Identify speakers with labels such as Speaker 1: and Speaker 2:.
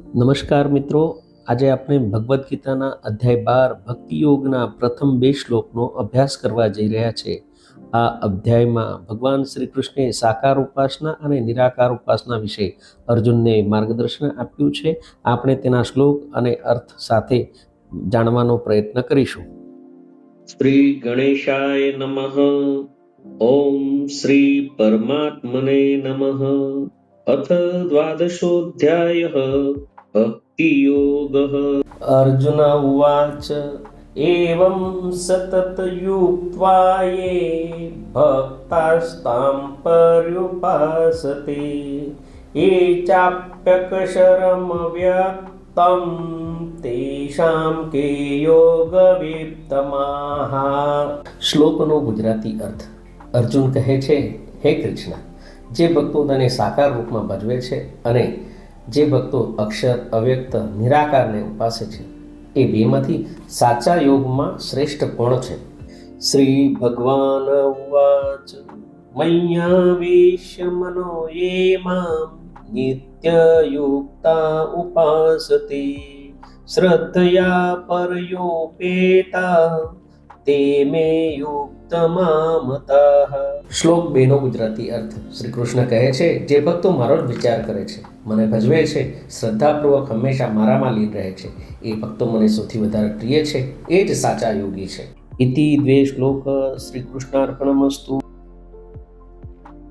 Speaker 1: નમસ્કાર મિત્રો. આજે આપણે ભગવદ્ ગીતાના અધ્યાય બાર ભક્તિયોગના પ્રથમ બે શ્લોકનો અભ્યાસ કરવા જઈ રહ્યા છે. આ અધ્યાયમાં ભગવાન શ્રી કૃષ્ણે સાકાર ઉપાસના અને નિરાકાર ઉપાસના વિશે અર્જુનને માર્ગદર્શન આપ્યું છે. આપણે તેના શ્લોક અને અર્થ સાથે જાણવાનો પ્રયત્ન કરીશું. શ્રી ગણેશાય નમઃ. ઓમ શ્રી પરમાત્મને નમઃ. અથ દ્વાદશોધ્યાય. भक्तियोगः अर्जुन उवाच एवं सततयुक्त्वा ये भक्तास्तां पर्युपासते ये चाप्यक्षरमव्यक्तं तेषां के યોગવિપ્તમાહ શ્લોકનો ગુજરાતી અર્થ અર્જુન કહે છે હે કૃષ્ણ જે ભક્તો તને સાકાર રૂપમાં ભજવે છે અને જે ભક્તો અક્ષર, અવ્યક્ત, નિરાકારને ઉપાસે છે, એ બેમાંથી સાચા યોગમાં શ્રેષ્ઠ કોણ છે? શ્રી ભગવાન ઉવાચ મય્યાવેશ્ય મનો યે મામ નિત્યયુક્તા ઉપાસતે, શ્રદ્ધયા પરયોપેતા તે મે શ્લોક બેનો ગુજરાતી અર્થ શ્રી કૃષ્ણ કહે છે જે ભક્તો મારો જ વિચાર કરે છે મને ભજવે છે, શ્રદ્ધાપૂર્વક હંમેશા મારામાં લીન રહે છે, એ ભક્તો મને સૌથી વધારે પ્રિય છે, એ જ સાચા યોગી છે. ઇતિ દ્વે શ્લોક શ્રી કૃષ્ણાર્પણમસ્તુ